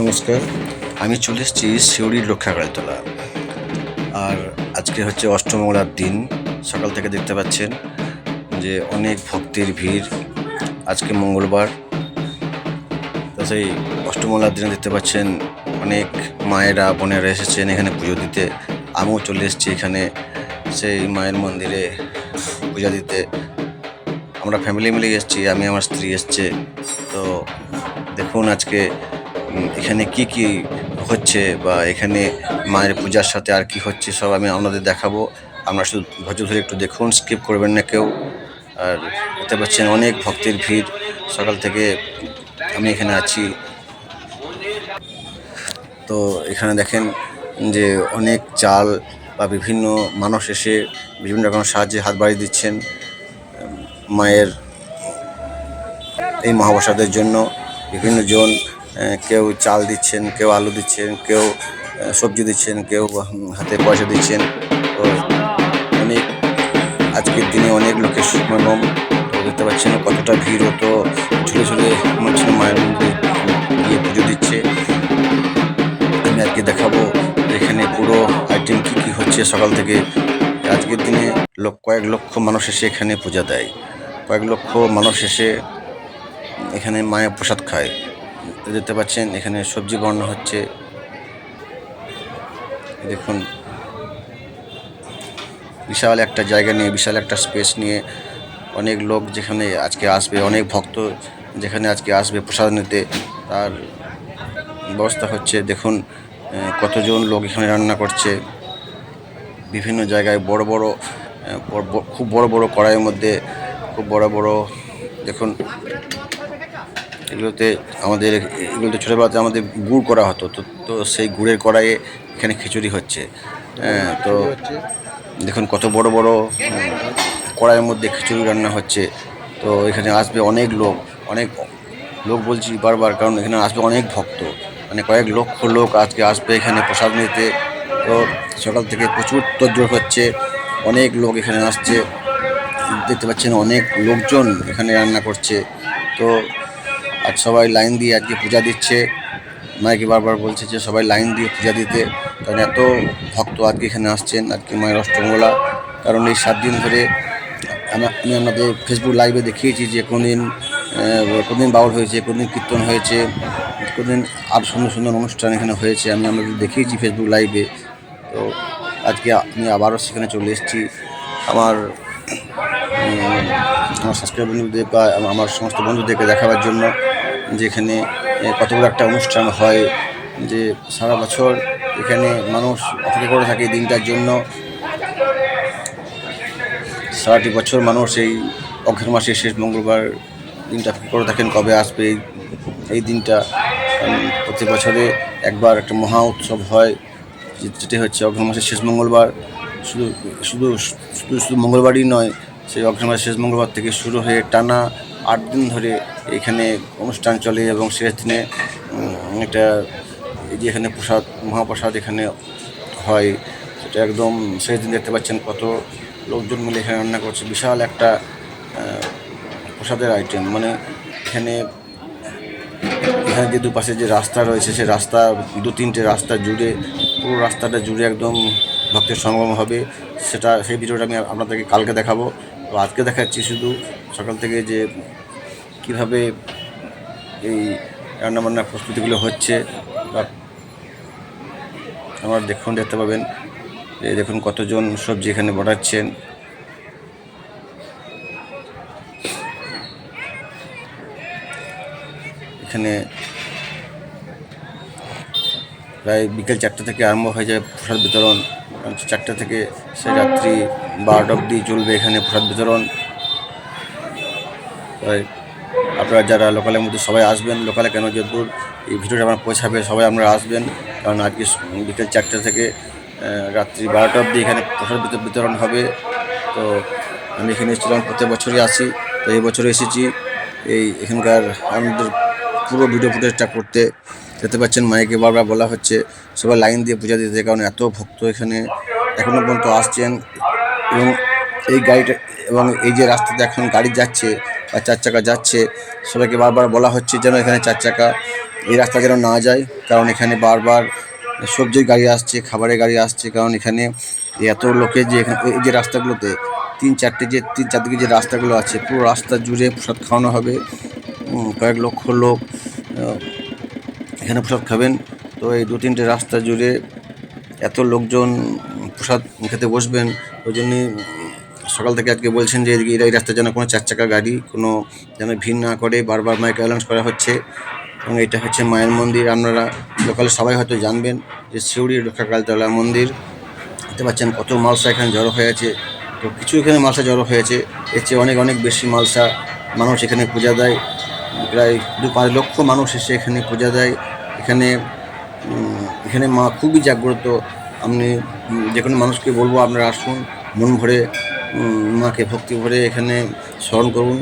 নমস্কার। আমি চলে এসেছি শিউরির রক্ষাকালীতলা আর আজকে হচ্ছে অষ্টমঙ্গলার দিন। সকাল থেকে দেখতে পাচ্ছেন যে অনেক ভক্তের ভিড়। আজকে মঙ্গলবার। তো সেই অষ্টমঙ্গলার দিনে দেখতে পাচ্ছেন অনেক মায়েরা, বোনেরা এসেছেন এখানে পুজো দিতে। আমিও চলে এসেছি এখানে সেই মায়ের মন্দিরে পূজা দিতে। আমরা ফ্যামিলি মিলে এসেছি, আমি, আমার স্ত্রী এসছে। তো দেখুন আজকে এখানে কি কি হচ্ছে বা এখানে মায়ের পূজার সাথে আর কি হচ্ছে সব আমি আপনাদের দেখাবো। আপনারা শুধু ধৈর্য ধরে একটু দেখুন স্কিপ করবেন না কেউ। আর দেখতে পাচ্ছেন অনেক ভক্তের ভিড়। সকাল থেকে আমি এখানে আছি। তো এখানে দেখেন যে অনেক চাল বা বিভিন্ন মানুষ এসে বিভিন্ন রকম সাহায্যে হাত বাড়িয়ে দিচ্ছেন মায়ের এই মহাপ্রসাদের জন্য। বিভিন্ন জন কেউ চাল দিচ্ছেন, কেউ আলু দিচ্ছেন, কেউ সবজি দিচ্ছেন, কেউ হাতে পয়সা দিচ্ছেন। তো অনেক আজকের দিনে অনেক লোকের সমাগম দেখতে পাচ্ছেন কতটা ভিড় হতো ঝুলে ঝুলে মনে হচ্ছে মায়ের মন্দিরে গিয়ে পুজো দিচ্ছে। আমি আজকে দেখাবো এখানে পুরো আইটেম কী কী হচ্ছে সকাল থেকে। আজকের দিনে লোক, কয়েক লক্ষ মানুষ এসে এখানে পূজা দেয়। কয়েক লক্ষ মানুষ এসে এখানে মায়ের প্রসাদ খায়। দেখতে পাচ্ছেন, এখানে সবজি বর্ণনা হচ্ছে। দেখুন, বিশাল একটা জায়গা নিয়ে, বিশাল একটা স্পেস নিয়ে অনেক লোক যেখানে আজকে আসবে, অনেক ভক্ত যেখানে আজকে আসবে প্রসাদ নিতে। তার ব্যবস্থা হচ্ছে, দেখুন কতজন লোক এখানে রান্না করছে। বিভিন্ন জায়গায় বড়- বড়- খুব বড় বড় কড়াইয়ের মধ্যে, খুব বড় বড়, দেখুন এগুলোতে আমাদের, এগুলোতে ছোটোবেলাতে আমাদের গুড় করা হতো, তো তো সেই গুড়ের কড়াইয়ে এখানে খিচুড়ি হচ্ছে। হ্যাঁ তো দেখুন কত বড় বড় কড়াইয়ের মধ্যে খিচুড়ি রান্না হচ্ছে। তো এখানে আসবে অনেক লোক অনেক লোক বলছি বারবার, কারণ এখানে আসবে অনেক ভক্ত মানে কয়েক লক্ষ লোক আজকে আসবে এখানে প্রসাদ নিতে। তো সকাল থেকে প্রচুর তোড়জোড় হচ্ছে, অনেক লোক এখানে আসছে। দেখতে পাচ্ছেন অনেক লোকজন এখানে রান্না করছে। তো আজ সবাই লাইন দিয়ে আজকে পূজা দিচ্ছে। মাইকে বারবার বলছে যে সবাই লাইন দিয়ে পূজা দিতে। কারণ এত ভক্ত আজকে এখানে আসছেন, আজকে মায়ের অষ্টমঙ্গলা। কারণ এই সাত দিন ধরে আমা- আমাদের ফেসবুক লাইভে দেখিয়েছি যে কোনদিন কোনদিন বাউল হয়েছে, কোনদিন কীর্তন হয়েছে, কোনদিন আর সুন্দর সুন্দর অনুষ্ঠান এখানে হয়েছে। আমি আমাদের দেখিয়েছি ফেসবুক লাইভে তো আজকে আমি আবারও সেখানে চলে এসেছি। আমার আমার সাবস্ক্রাইব বন্ধুদের বা আমার সমস্ত বন্ধুদেরকে দেখাবার জন্য। যে এখানে এ, কত বড় একটা অনুষ্ঠান হয় যে সারা বছর এখানে মানুষ অপেক্ষা করে থাকে দিনটার জন্য। সারাটি বছর মানুষ এই অঘ্রাণ মাসের শেষ মঙ্গলবার দিনটা অপেক্ষা করে থাকেন কবে আসবে এই দিনটা। প্রতি বছরে একবার একটা মহা উৎসব হয় যেটি হচ্ছে অঘ্রাণ মাসের শেষ মঙ্গলবার। শুধু শুধু শুধু শুধু মঙ্গলবারই নয় সেই অঘ্রাণ মাসের শেষ মঙ্গলবার থেকে শুরু হয়ে টানা আট দিন ধরে এখানে অনুষ্ঠান চলে এবং উম, একটা যে এখানে প্রসাদ মহাপ্রসাদ এখানে হয়। সেটা একদম শেষ দিন দেখতে পাচ্ছেন কত লোকজন মিলে এখানে রান্না করছে। বিশাল একটা প্রসাদের আইটেম মানে এখানে এখানে যে দুপাশে যে রাস্তা রয়েছে সে রাস্তা দু তিনটে রাস্তা জুড়ে পুরো রাস্তাটা জুড়ে একদম ভক্তের সমাগম হবে। সেটা সেই ভিডিওটা আমি আপনাদেরকে কালকে দেখাবো। তো আজকে দেখাচ্ছি শুধু সকাল থেকে যে কীভাবে এই রান্নাবান্নার প্রস্তুতিগুলো হচ্ছে বা আমার দেখুন, দেখতে পাবেন। দেখুন, কতজন সবজি এখানে বানাচ্ছেন। এখানে প্রায় বিকেল চারটে থেকে আরম্ভ হয়ে যায় প্রসাদ বিতরণ। চারটে থেকে সে রাত্রি বারোটা অবধি চলবে এখানে প্রসাদ বিতরণ। তাই আপনারা যারা লোকালের মধ্যে সবাই আসবেন লোকালে কেন যদুর এই ভিডিওটা আমার পৌঁছাবে, সবাই আপনারা আসবেন। কারণ আজকে বিকেল চারটে থেকে রাত্রি বারোটা অবধি এখানে প্রসাদ বিত- বিতরণ হবে। তো আমি এখানে এসেছিলাম, প্রত্যেক বছরই আসি। তো এই বছর এসেছি। এই এখানকার আমাদের পুরো ভিডিও ফুটেজটা করতে। দেখতে পাচ্ছেন মাইকে বারবার বলা হচ্ছে। সবাই লাইন দিয়ে পূজা দিতে কারণ এত ভক্ত এখানে এখনও পর্যন্ত আসছেন। এবং এই গাড়িটা এবং এই যে রাস্তাতে এখন গাড়ি যাচ্ছে বা চার চাকা যাচ্ছে। সবাইকে বারবার বলা হচ্ছে যেন এখানে চার চাকা এই রাস্তা যেন না যায়, কারণ এখানে বারবার সবজির গাড়ি আসছে, খাবারের গাড়ি আসছে, কারণ এখানে এত লোকের যে এখানে এই যে রাস্তাগুলোতে তিন চারটে যে তিন চারদিকে যে রাস্তাগুলো আছে, পুরো রাস্তা জুড়ে প্রসাদ খাওয়ানো হবে। কয়েক লক্ষ লোক এখানে প্রসাদ খাবেন। তো এই দু তিনটে রাস্তা জুড়ে এত লোকজন প্রসাদ খেতে বসবেন, ওই জন্যে সকাল থেকে আজকে বলছেন যে এই রাস্তায় যেন কোনো চার চাকা গাড়ি, কোনো যেন ভিড় না করে, বারবার মাইক অ্যালাউন্স করা হচ্ছে। এবং এটা হচ্ছে মায়ের মন্দির। আপনারা লোকালে সবাই হয়তো জানবেন যে শিউড়ি রক্ষাকালতলা মন্দির। দেখতে পাচ্ছেন কত মালসা এখানে জড়ো হয়ে আছে। তো কিছু এখানে মালসা জড়ো হয়েছে। এর চেয়ে অনেক অনেক বেশি মালসা মানুষ এখানে পূজা দেয়। প্রায় দু পাঁচ লক্ষ মানুষ এসে এখানে পূজা দেয়। এখানে এখানে মা খুবই জাগ্রত। আপনি যে কোনো মানুষকে বলব আপনারা আসুন, মন ভরে মাকে ভক্তি ভরে এখানে স্মরণ করুন,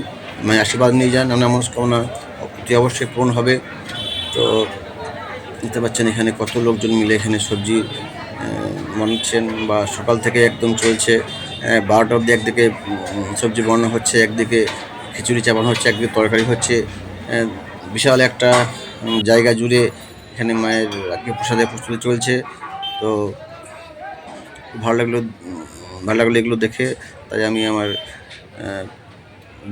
মায়ের আশীর্বাদ নিয়ে যান আপনার মনস্কামনা অতি অবশ্যই পূরণ হবে। তো দেখতে পাচ্ছেন এখানে কত লোকজন মিলে এখানে সবজি বানাচ্ছেন বা সকাল থেকে একদম চলছে বারোটা অবধি একদিকে সবজি বানানো হচ্ছে, একদিকে খিচুড়ি চাপানো হচ্ছে, একদিকে তরকারি হচ্ছে বিশাল একটা জায়গা জুড়ে এখানে মায়ের আজকে প্রসাদে প্রস্তুতি চলছে। তো ভালো লাগল ভালো লাগল এগুলো দেখে। তাই আমি আমার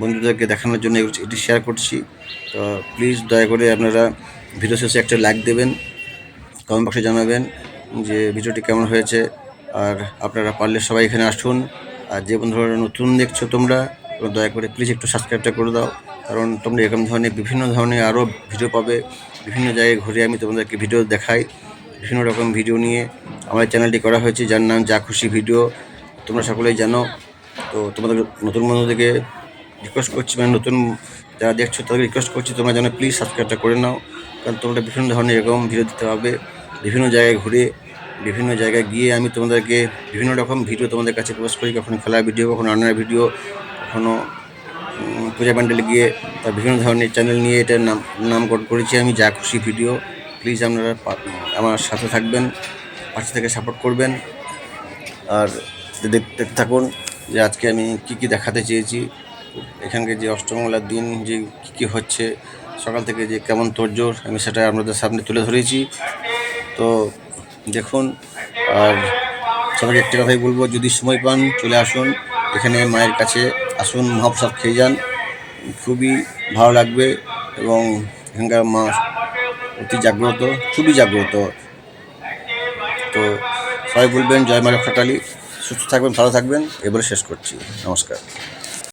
বন্ধুদেরকে দেখানোর জন্য এটি শেয়ার করছি। তো প্লিজ দয়া করে আপনারা ভিডিও শেষে একটা লাইক দেবেন কমেন্ট বক্সে জানাবেন যে ভিডিওটি কেমন হয়েছে। আর আপনারা পারলে সবাই এখানে আসুন। আর যে বন্ধুরা নতুন দেখছ তোমরা দয়া করে প্লিজ একটু সাবস্ক্রাইবটা করে দাও। কারণ তোমরা এরকম ধরনের বিভিন্ন ধরনের আরও ভিডিও পাবে। বিভিন্ন জায়গায় ঘুরে আমি তোমাদেরকে ভিডিও দেখাই। বিভিন্ন রকম ভিডিও নিয়ে আমার চ্যানেলটি করা হয়েছে। যার নাম যা খুশি ভিডিও তোমরা সকলেই জানো, তো তোমাদের নতুন বন্ধুদেরকে রিকোয়েস্ট করছি মানে নতুন যারা দেখছ তাদেরকে রিকোয়েস্ট করছি, তোমরা যেন প্লিজ সাবস্ক্রাইবটা করে নাও, কারণ তোমরা বিভিন্ন ধরনের এরকম ভিডিও দিতে হবে বিভিন্ন জায়গায় ঘুরে, বিভিন্ন জায়গায় গিয়ে আমি তোমাদেরকে বিভিন্ন রকম ভিডিও তোমাদের কাছে প্রবেশ করি, কখনো খেলার ভিডিও কখনো রান্নার ভিডিও কখনো পূজা প্যান্ডেলে গিয়ে তার বিভিন্ন ধরনের চ্যানেল নিয়ে এটার নাম নামকরণ করেছি আমি, যা খুশি ভিডিও প্লিজ আপনারা আমার সাথে থাকবেন, পাশে থেকে সাপোর্ট করবেন, আর দেখতে থাকুন যে আজকে আমি কি কি দেখাতে চেয়েছি। এখানকার যে অষ্টমঙ্গলার দিন যে কী কী হচ্ছে, সকাল থেকে যে কেমন তোড়জোড়, আমি সেটা আপনাদের সামনে তুলে ধরেছি। তো দেখুন, আর সবাইকে একটা কথাই বলব, যদি সময় পান, চলে আসুন। এখানে মায়ের কাছে আসুন মহাপ্রসাদ খেয়ে যান। খুবই ভালো লাগবে এবং এখানকার মা অতি জাগ্রত, খুবই জাগ্রত। তো সবাই বলবেন, জয় মা রক্ষাকালী সুস্থ থাকবেন ভালো থাকবেন এবারে শেষ করছি। নমস্কার।